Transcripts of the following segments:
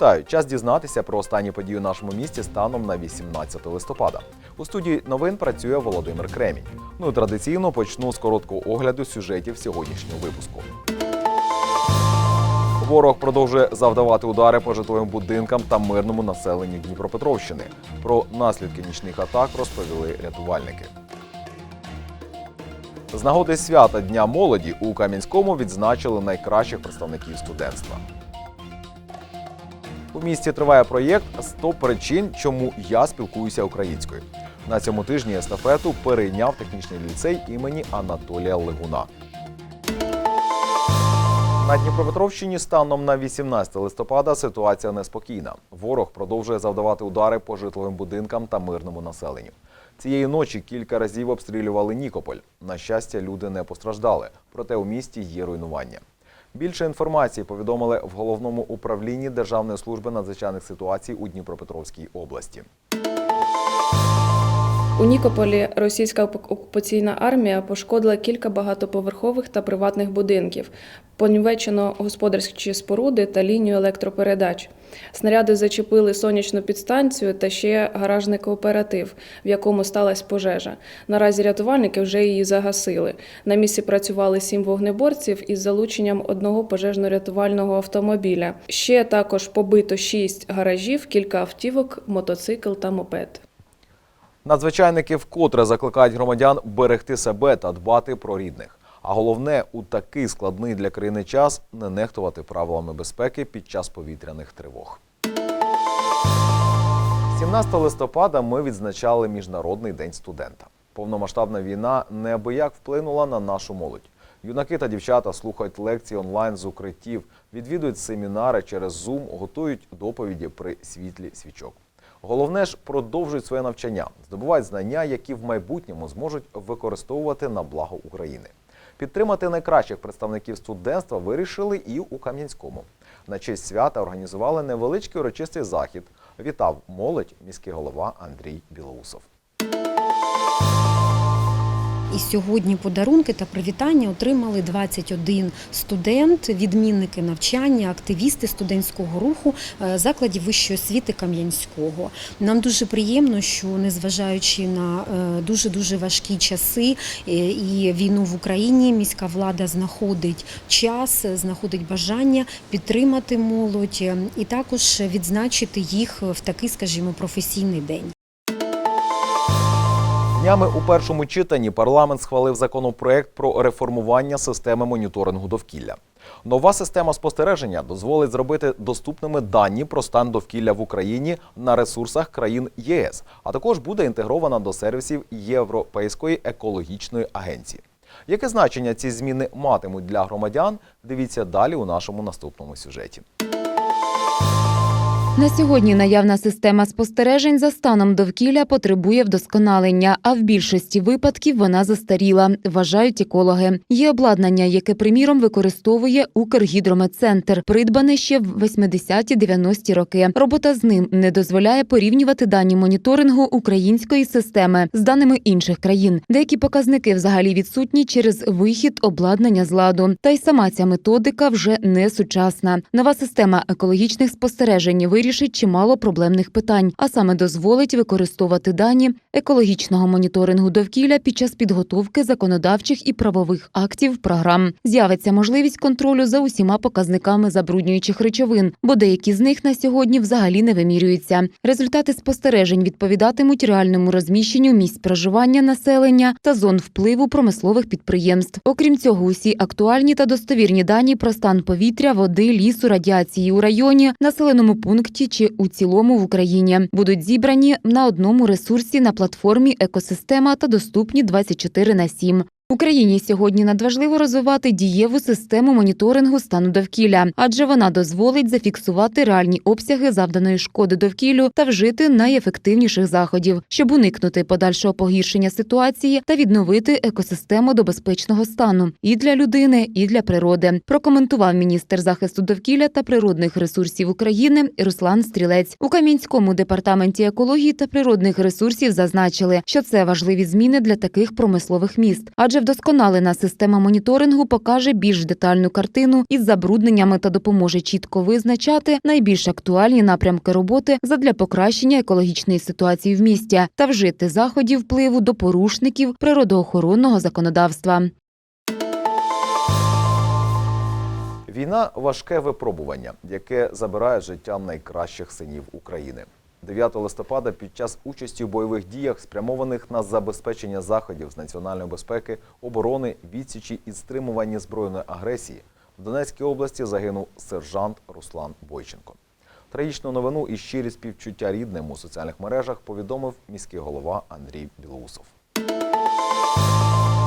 Вітаю! Час дізнатися про останні події у нашому місті станом на 18 листопада. У студії новин працює Володимир Кремінь. Ну і традиційно почну з короткого огляду сюжетів сьогоднішнього випуску. Ворог продовжує завдавати удари по житловим будинкам та мирному населенню Дніпропетровщини. Про наслідки нічних атак розповіли рятувальники. З нагоди свята Дня молоді у Кам'янському відзначили найкращих представників студентства. Місті триває проєкт «100 причин, чому я спілкуюся українською. На цьому тижні естафету перейняв технічний ліцей імені Анатолія Легуна. На Дніпропетровщині станом на 18 листопада ситуація неспокійна. Ворог продовжує завдавати удари по житловим будинкам та мирному населенню. Цієї ночі кілька разів обстрілювали Нікополь. На щастя, люди не постраждали, проте у місті є руйнування. Більше інформації повідомили в головному управлінні Державної служби надзвичайних ситуацій у Дніпропетровській області. У Нікополі російська оку- окупаційна армія пошкодила кілька багатоповерхових та приватних будинків, понівечено господарські споруди та лінію електропередач. Снаряди зачепили сонячну підстанцію та ще гаражний кооператив, в якому сталася пожежа. Наразі рятувальники вже її загасили. На місці працювали сім вогнеборців із залученням одного пожежно-рятувального автомобіля. Ще також побито шість гаражів, кілька автівок, мотоцикл та мопед. Надзвичайники вкотре закликають громадян берегти себе та дбати про рідних. А головне, у такий складний для країни час не нехтувати правилами безпеки під час повітряних тривог. 17 листопада ми відзначали Міжнародний день студента. Повномасштабна війна неабияк вплинула на нашу молодь. Юнаки та дівчата слухають лекції онлайн з укриттів, відвідують семінари через Zoom, готують доповіді при світлі свічок. Головне ж продовжують своє навчання, здобувають знання, які в майбутньому зможуть використовувати на благо України. Підтримати найкращих представників студентства вирішили і у Кам'янському. На честь свята організували невеличкий урочистий захід. Вітав молодь міський голова Андрій Білоусов. І сьогодні подарунки та привітання отримали 21 студент, відмінники навчання, активісти студентського руху е, закладів вищої освіти Кам'янського. Нам дуже приємно, що незважаючи на дуже дуже важкі часи е, і війну в Україні, міська влада знаходить час, знаходить бажання підтримати молодь е, і також відзначити їх в такий, скажімо, професійний день. Днями у першому читанні парламент схвалив законопроект про реформування системи моніторингу довкілля. Нова система спостереження дозволить зробити доступними дані про стан довкілля в Україні на ресурсах країн ЄС, а також буде інтегрована до сервісів Європейської екологічної агенції. Яке значення ці зміни матимуть для громадян? Дивіться далі у нашому наступному сюжеті. На сьогодні наявна система спостережень за станом довкілля потребує вдосконалення, а в більшості випадків вона застаріла, вважають екологи. Є обладнання, яке приміром використовує Укргідрометцентр, придбане ще в 80-90-ті роки. Робота з ним не дозволяє порівнювати дані моніторингу української системи з даними інших країн. Деякі показники взагалі відсутні через вихід обладнання з ладу. Та й сама ця методика вже не сучасна. Нова система екологічних спостережень вирішить чимало проблемних питань, а саме дозволить використовувати дані екологічного моніторингу довкілля під час підготовки законодавчих і правових актів програм. З'явиться можливість контролю за усіма показниками забруднюючих речовин, бо деякі з них на сьогодні взагалі не вимірюються. Результати спостережень відповідатимуть реальному розміщенню місць проживання населення та зон впливу промислових підприємств. Окрім цього, усі актуальні та достовірні дані про стан повітря, води, лісу, радіації у районі, населеному пункті чи у цілому в Україні будуть зібрані на одному ресурсі на платформі Екосистема та доступні 24 на 7. Україні сьогодні надважливо розвивати дієву систему моніторингу стану довкілля, адже вона дозволить зафіксувати реальні обсяги завданої шкоди довкіллю та вжити найефективніших заходів, щоб уникнути подальшого погіршення ситуації та відновити екосистему до безпечного стану і для людини, і для природи. Прокоментував міністр захисту довкілля та природних ресурсів України Руслан Стрілець у Кам'янському департаменті екології та природних ресурсів. Зазначили, що це важливі зміни для таких промислових міст, адже Адже вдосконалена система моніторингу покаже більш детальну картину із забрудненнями та допоможе чітко визначати найбільш актуальні напрямки роботи задля покращення екологічної ситуації в місті та вжити заходів впливу до порушників природоохоронного законодавства. Війна важке випробування, яке забирає життя найкращих синів України. 9 листопада під час участі у бойових діях, спрямованих на забезпечення заходів з національної безпеки, оборони, відсічі і стримування збройної агресії, в Донецькій області загинув сержант Руслан Бойченко. Трагічну новину і щирі співчуття рідним у соціальних мережах повідомив міський голова Андрій Білоусов.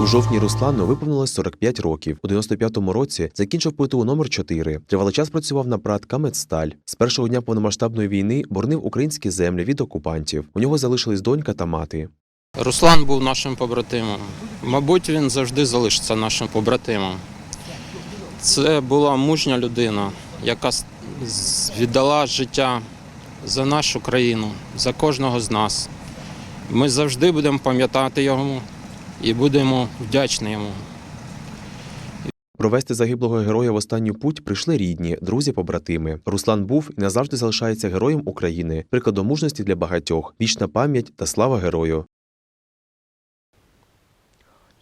У жовтні Руслану виповнилось 45 років. У 95-му році закінчив ПТУ номер 4 Тривалий час працював на ПРАТ «Камедсталь». З першого дня повномасштабної війни боронив українські землі від окупантів. У нього залишились донька та мати. Руслан був нашим побратимом. Мабуть, він завжди залишиться нашим побратимом. Це була мужня людина, яка віддала життя за нашу країну, за кожного з нас. Ми завжди будемо пам'ятати його і будемо вдячні йому. Провести загиблого героя в останню путь прийшли рідні, друзі, побратими. Руслан був і назавжди залишається героєм України, прикладом мужності для багатьох, вічна пам'ять та слава герою.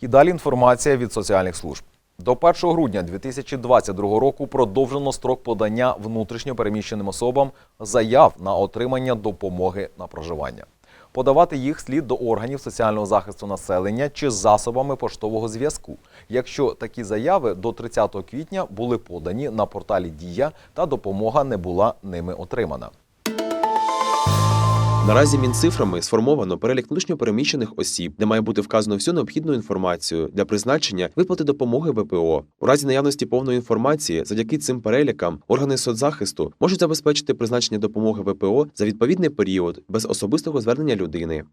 І далі інформація від соціальних служб. До 1 грудня 2022 року продовжено строк подання внутрішньо переміщеним особам заяв на отримання допомоги на проживання. Подавати їх слід до органів соціального захисту населення чи засобами поштового зв'язку, якщо такі заяви до 30 квітня були подані на порталі Дія та допомога не була ними отримана. Наразі Мінцифрами сформовано перелік внутрішньопереміщених осіб, де має бути вказано всю необхідну інформацію для призначення виплати допомоги ВПО. У разі наявності повної інформації, завдяки цим перелікам, органи соцзахисту можуть забезпечити призначення допомоги ВПО за відповідний період без особистого звернення людини.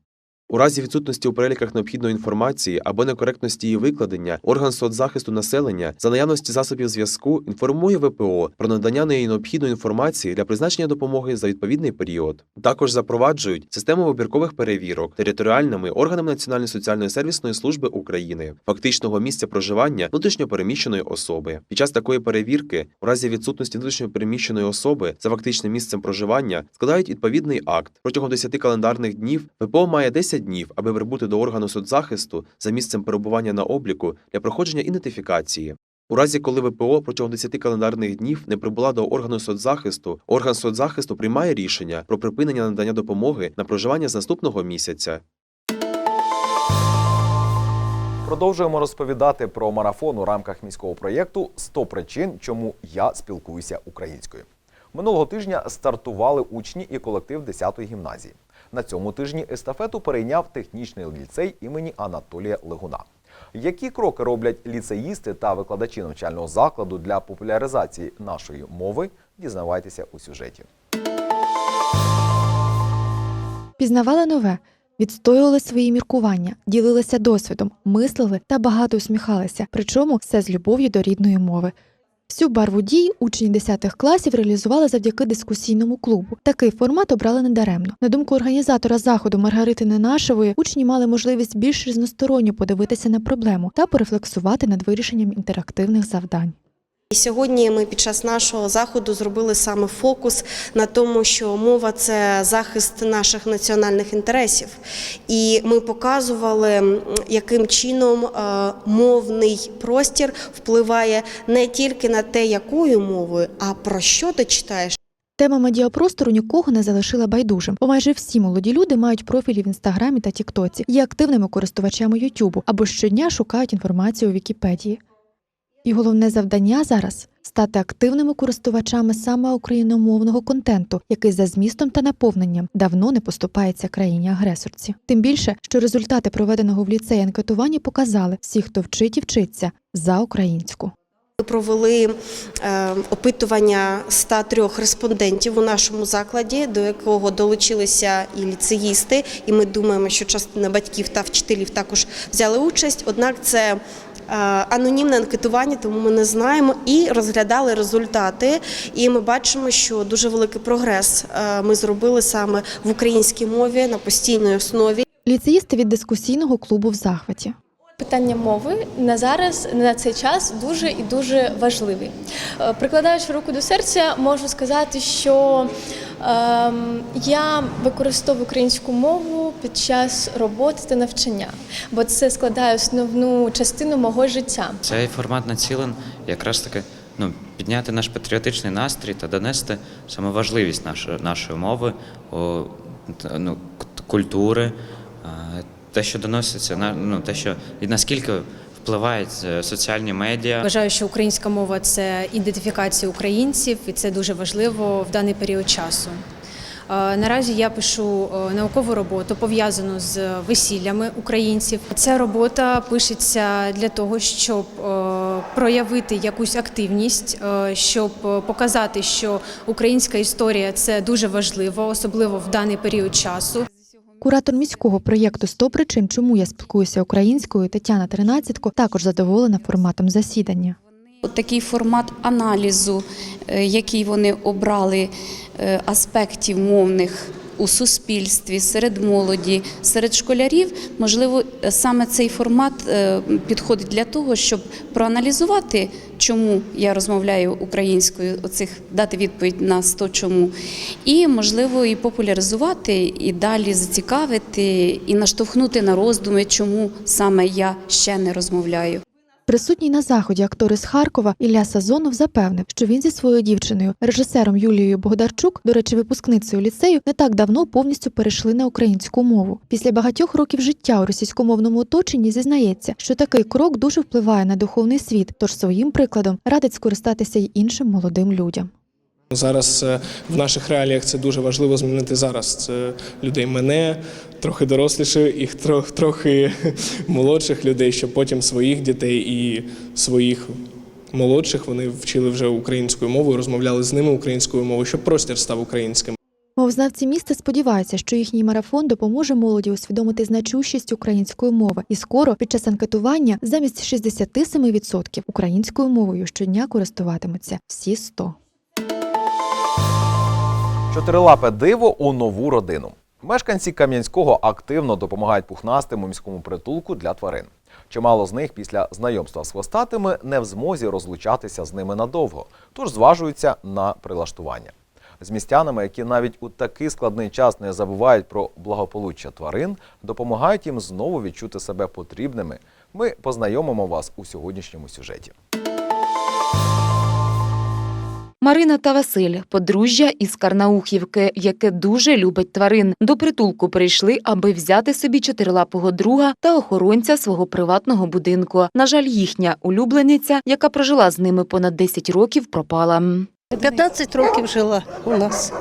У разі відсутності у переліках необхідної інформації або некоректності її викладення, орган соцзахисту населення за наявності засобів зв'язку інформує ВПО про надання неї необхідної інформації для призначення допомоги за відповідний період. Також запроваджують систему вибіркових перевірок територіальними органами Національної соціальної сервісної служби України, фактичного місця проживання внутрішньопереміщеної особи. Під час такої перевірки, у разі відсутності внутрішньопереміщеної особи за фактичним місцем проживання, складають відповідний акт. Протягом 10 календарних днів ВПО має 10 днів, аби прибути до органу соцзахисту за місцем перебування на обліку для проходження ідентифікації. У разі, коли ВПО протягом 10 календарних днів не прибула до органу соцзахисту, орган соцзахисту приймає рішення про припинення надання допомоги на проживання з наступного місяця. Продовжуємо розповідати про марафон у рамках міського проєкту «100 причин, чому я спілкуюся українською. Минулого тижня стартували учні і колектив 10-ї гімназії. На цьому тижні естафету перейняв технічний ліцей імені Анатолія Легуна. Які кроки роблять ліцеїсти та викладачі навчального закладу для популяризації нашої мови? Дізнавайтеся у сюжеті. Пізнавали нове, відстоювали свої міркування, ділилися досвідом, мислили та багато усміхалися, причому все з любов'ю до рідної мови. Всю барву дій учні 10 класів реалізували завдяки дискусійному клубу. Такий формат обрали недаремно. На думку організатора заходу Маргарити Ненашевої, учні мали можливість більш різносторонньо подивитися на проблему та порефлексувати над вирішенням інтерактивних завдань. І сьогодні ми під час нашого заходу зробили саме фокус на тому, що мова це захист наших національних інтересів. І ми показували, яким чином е, мовний простір впливає не тільки на те, якою мовою, а про що ти читаєш. Тема медіапростору нікого не залишила байдужим, бо майже всі молоді люди мають профілі в інстаграмі та Тіктоці, є активними користувачами Ютубу або щодня шукають інформацію у Вікіпедії. І головне завдання зараз стати активними користувачами саме україномовного контенту, який за змістом та наповненням давно не поступається країні-агресорці. Тим більше, що результати проведеного в ліцеї анкетування показали, всі, хто вчить і вчиться за українську. Ми провели е, опитування 103 респондентів у нашому закладі, до якого долучилися і ліцеїсти, і ми думаємо, що частина батьків та вчителів також взяли участь. Однак це анонімне анкетування, тому ми не знаємо і розглядали результати. І ми бачимо, що дуже великий прогрес е, ми зробили саме в українській мові на постійній основі. Ліцеїсти від дискусійного клубу в захваті. Питання мови на зараз на цей час дуже і дуже важливі. Е, Прикладаючи руку до серця, можу сказати, що ем, я використовую українську мову під час роботи та навчання, бо це складає основну частину мого життя. Цей формат націлен якраз таки ну, підняти наш патріотичний настрій та донести саме важливість нашої, нашої мови, о, ну, культури, е, те, що доноситься, на- ну, те, що і наскільки впливають е, соціальні медіа. Вважаю, що українська мова це ідентифікація українців, і це дуже важливо в даний період часу. Е, Наразі я пишу е, наукову роботу пов'язану з весіллями українців. Ця робота пишеться для того, щоб проявити якусь активність, щоб показати, що українська історія це дуже важливо, особливо в даний період часу. Куратор міського проєкту «100 причин, чому я спілкуюся українською Тетяна Тринадцятко також задоволена форматом засідання. Такий формат аналізу, е, який вони обрали е, аспектів мовних у суспільстві, серед молоді, серед школярів, можливо, саме цей формат е, підходить для того, щоб проаналізувати, чому я розмовляю українською, оцих дати відповідь на 100 чому, і можливо і популяризувати, і далі зацікавити, і наштовхнути на роздуми, чому саме я ще не розмовляю. Присутній на заході актор із Харкова Ілля Сазонов запевнив, що він зі своєю дівчиною, режисером Юлією Богдарчук, до речі, випускницею ліцею, не так давно повністю перейшли на українську мову. Після багатьох років життя у російськомовному оточенні зізнається, що такий крок дуже впливає на духовний світ, тож своїм прикладом радить скористатися й іншим молодим людям. Зараз е, в наших реаліях це дуже важливо змінити зараз. Це людей мене, трохи доросліших, і трохи молодших людей, щоб потім своїх дітей і своїх молодших вони вчили вже українською мовою, розмовляли з ними українською мовою, щоб простір став українським. Мовзнавці міста сподіваються, що їхній марафон допоможе молоді усвідомити значущість української мови, і скоро під час анкетування замість 67% українською мовою щодня користуватимуться всі 100. Чотирилапе диво у нову родину. Мешканці Кам'янського активно допомагають пухнастим у міському притулку для тварин. Чимало з них після знайомства з хвостатими не в змозі розлучатися з ними надовго, тож зважуються на прилаштування. З містянами, які навіть у такий складний час не забувають про благополуччя тварин, допомагають їм знову відчути себе потрібними. Ми познайомимо вас у сьогоднішньому сюжеті. Марина та Василь – подружжя із Карнаухівки, яке дуже любить тварин. До притулку прийшли, аби взяти собі чотирилапого друга та охоронця свого приватного будинку. На жаль, їхня улюблениця, яка прожила з ними понад 10 років, пропала. 15 років жила у нас.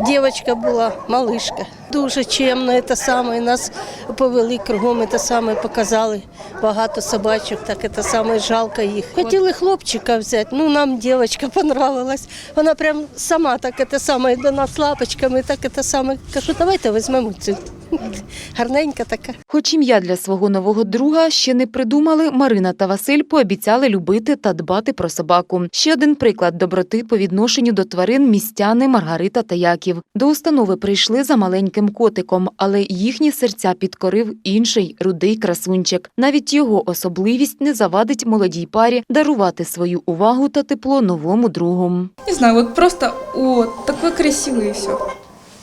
Дівчинка була, малишка. Дуже чемно, це саме. Нас повели кругом, це саме показали. Багато собачок, так це саме жалко їх. Хотіли хлопчика взяти, ну нам дівчинка понравилась. Вона прям сама так це саме до нас лапочками, так це саме. Кажу, давайте візьмемо цю. Гарненька така. Хоч ім'я для свого нового друга ще не придумали, Марина та Василь пообіцяли любити та дбати про собаку. Ще один приклад доброти по відношенню до тварин містяни Маргарита та Яків. До установи прийшли за маленьким котиком, але їхні серця підкорив інший рудий красунчик. Навіть його особливість не завадить молодій парі дарувати свою увагу та тепло новому другу. Не знаю, вот просто, о, такой красивый и все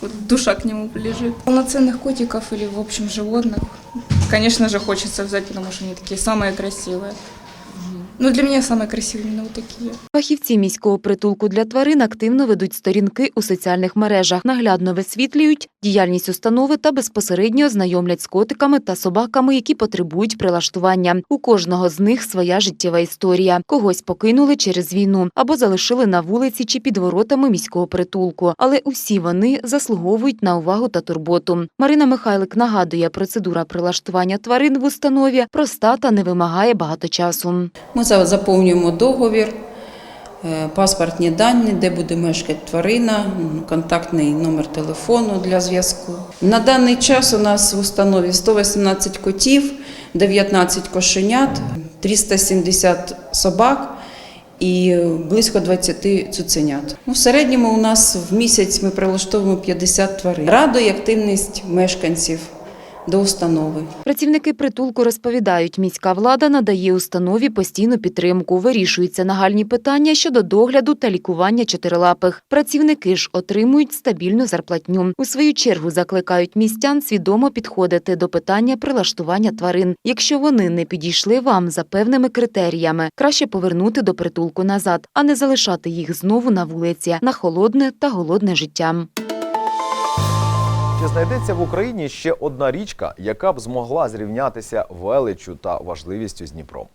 Вот душа к нему лежит. Полноценных котиков или, в общем, животных, конечно же, хочется взять, потому что они такие самые красивые. Ну, для меня самые красивые именно вот. Фахівці міського притулку для тварин активно ведуть сторінки у соціальних мережах, наглядно висвітлюють діяльність установи та безпосередньо знайомлять з котиками та собаками, які потребують прилаштування. У кожного з них своя життєва історія. Когось покинули через війну або залишили на вулиці чи під воротами міського притулку. Але усі вони заслуговують на увагу та турботу. Марина Михайлик нагадує, процедура прилаштування тварин в установі проста та не вимагає багато часу. Ми заповнюємо договір, е, паспортні дані, де буде мешкати тварина, контактний номер телефону для зв'язку. На даний час у нас в установі 118 котів, 19 кошенят, 370 собак і близько 20 цуценят. В середньому у нас в місяць ми прилаштовуємо 50 тварин. Радує активність мешканців. До установи. Працівники притулку розповідають, міська влада надає установі постійну підтримку. Вирішуються нагальні питання щодо догляду та лікування чотирилапих. Працівники ж отримують стабільну зарплатню. У свою чергу закликають містян свідомо підходити до питання прилаштування тварин. Якщо вони не підійшли вам за певними критеріями, краще повернути до притулку назад, а не залишати їх знову на вулиці на холодне та голодне життя. Чи знайдеться в Україні ще одна річка, яка б змогла зрівнятися величчю та важливістю з Дніпром?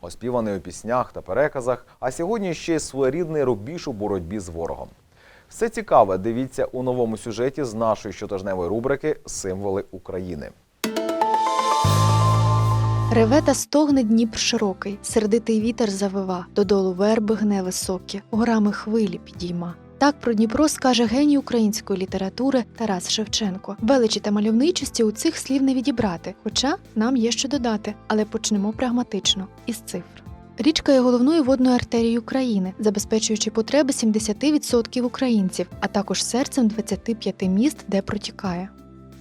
Оспіваний у піснях та переказах, а сьогодні ще й своєрідний рубіж у боротьбі з ворогом. Все цікаве дивіться у новому сюжеті з нашої щотижневої рубрики Символи України. Реве та стогне Дніпр широкий, сердитий вітер завива, додолу верби гне високі, горами хвилі підійма. Так про Дніпро скаже геній української літератури Тарас Шевченко. Величі та мальовничості у цих слів не відібрати, хоча нам є що додати, але почнемо прагматично із цифр. Річка є головною водною артерією країни, забезпечуючи потреби 70% українців, а також серцем 25 міст, де протікає.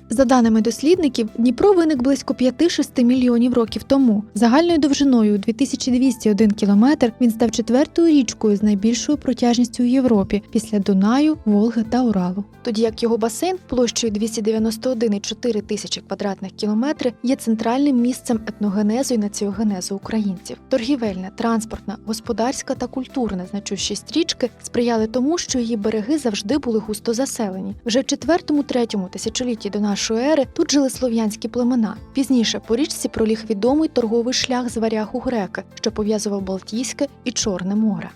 За даними дослідників, Дніпро виник близько 5-6 мільйонів років тому. Загальною довжиною у 2201 кілометр він став четвертою річкою з найбільшою протяжністю у Європі після Дунаю, Волги та Уралу. Тоді як його басейн площею 291,4 тисячі квадратних кілометрів є центральним місцем етногенезу і націогенезу українців. Торгівельна, транспортна, господарська та культурна значущість річки сприяли тому, що її береги завжди були густо заселені. Вже в 4-3 тисячолітті до нашої ери тут жили слов'янські племена. Пізніше по річці проліг відомий торговий шлях з варяг у греки, що пов'язував Балтійське і Чорне море.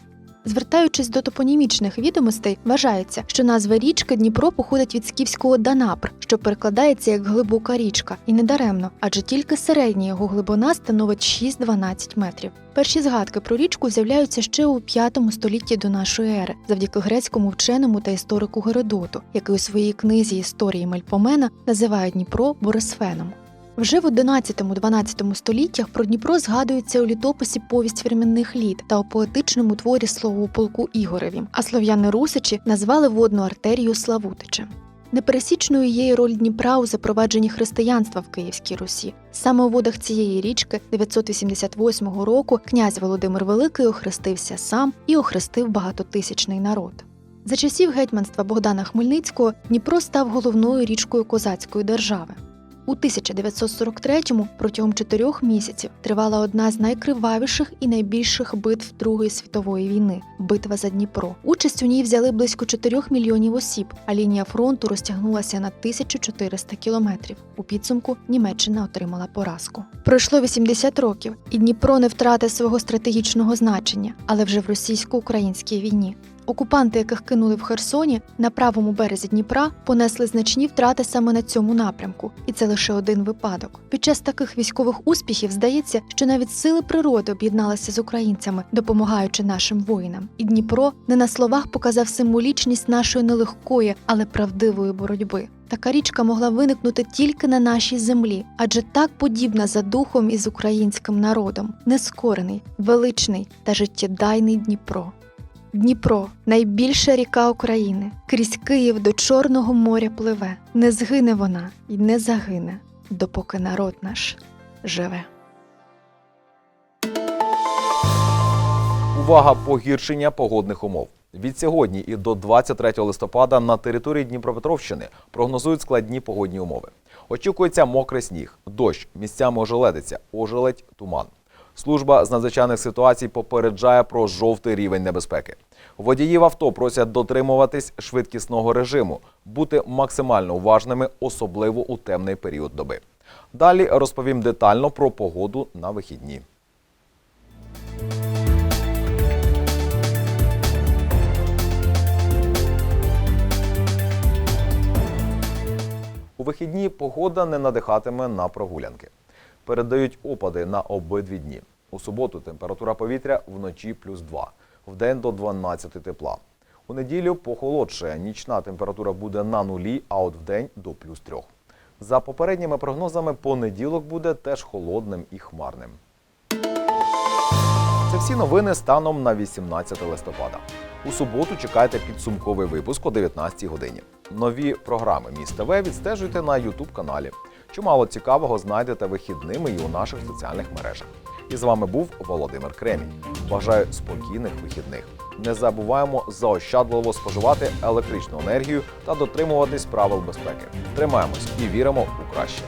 Звертаючись до топонімічних відомостей, вважається, що назва річки Дніпро походить від скіфського Данапр, що перекладається як глибока річка, і недаремно, адже тільки середня його глибина становить 6-12 метрів. Перші згадки про річку з'являються ще у 5 столітті до нашої ери, завдяки грецькому вченому та історику Геродоту, який у своїй книзі історії Мельпомена називає Дніпро Борисфеном. Вже в 11-12 століттях про Дніпро згадується у літописі повість временних літ та у поетичному творі слово полку Ігореві, а слов'яни Русичі назвали водну артерію Славутичем. Непересічною є й роль Дніпра у запровадженні християнства в Київській Русі. Саме у водах цієї річки 988 року князь Володимир Великий охрестився сам і охрестив багатотисячний народ. За часів гетьманства Богдана Хмельницького Дніпро став головною річкою козацької держави. У 1943-му протягом чотирьох місяців тривала одна з найкривавіших і найбільших битв Другої світової війни битва за Дніпро. Участь у ній взяли близько 4 мільйонів осіб, а лінія фронту розтягнулася на 1400 кілометрів. У підсумку Німеччина отримала поразку. Пройшло 80 років, і Дніпро не втратив свого стратегічного значення, але вже в російсько-українській війні. Окупанти, яких кинули в Херсоні на правому березі Дніпра, понесли значні втрати саме на цьому напрямку, і це лише один випадок. Під час таких військових успіхів здається, що навіть сили природи об'єдналися з українцями, допомагаючи нашим воїнам. І Дніпро не на словах показав символічність нашої нелегкої, але правдивої боротьби. Така річка могла виникнути тільки на нашій землі, адже так подібна за духом із українським народом, нескорений, величний та життєдайний Дніпро. Дніпро найбільша ріка України. Крізь Київ до Чорного моря пливе. Не згине вона і не загине, допоки народ наш живе. Увага погіршення погодних умов. Від сьогодні і до 23 листопада на території Дніпропетровщини прогнозують складні погодні умови. Очікується мокрий сніг, дощ, місцями ожеледиця, ожеледь, туман. Служба з надзвичайних ситуацій попереджає про жовтий рівень небезпеки. Водіїв авто просять дотримуватись швидкісного режиму, бути максимально уважними, особливо у темний період доби. Далі розповім детально про погоду на вихідні. У вихідні погода не надихатиме на прогулянки. Передають опади на обидві дні. У суботу температура повітря вночі плюс 2, вдень до 12 тепла. У неділю похолодшає. Нічна температура буде на нулі, а от вдень до плюс 3. За попередніми прогнозами, понеділок буде теж холодним і хмарним. Це всі новини станом на 18 листопада. У суботу чекайте підсумковий випуск о 19 годині. Нові програми Міст ТВ відстежуйте на YouTube каналі. Чимало цікавого знайдете вихідними і у наших соціальних мережах. І з вами був Володимир Кремінь. Бажаю спокійних вихідних. Не забуваємо заощадливо споживати електричну енергію та дотримуватись правил безпеки. Тримаємось і віримо у краще.